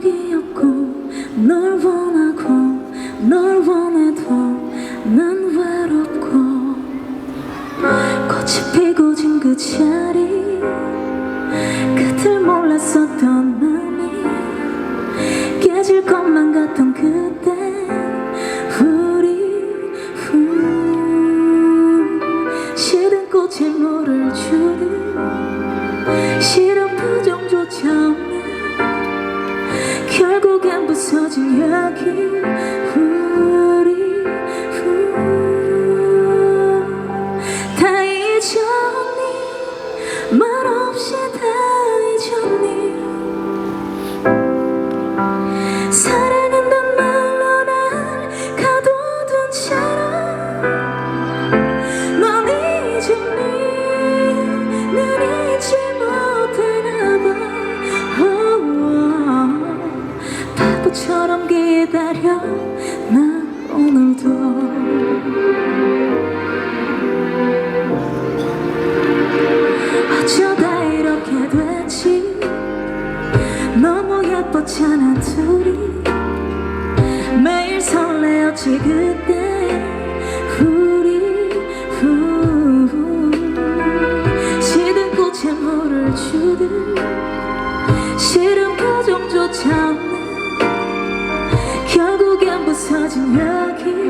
적이 없고 널 원하고 널 원해도 난 외롭고 꽃이 피고 진 그 자리 끝을 몰랐었던 마음이 깨질 것만 같던 그때 우리 후 시든 꽃에 물을 주듯 서진 여기 우리 후 다 잊었니? 말없이 다 잊었니 기다려 난 오늘도. 어쩌다 이렇게 됐지? 너무 예뻤잖아 둘이. 매일 설레었지 그때. 사라진 약이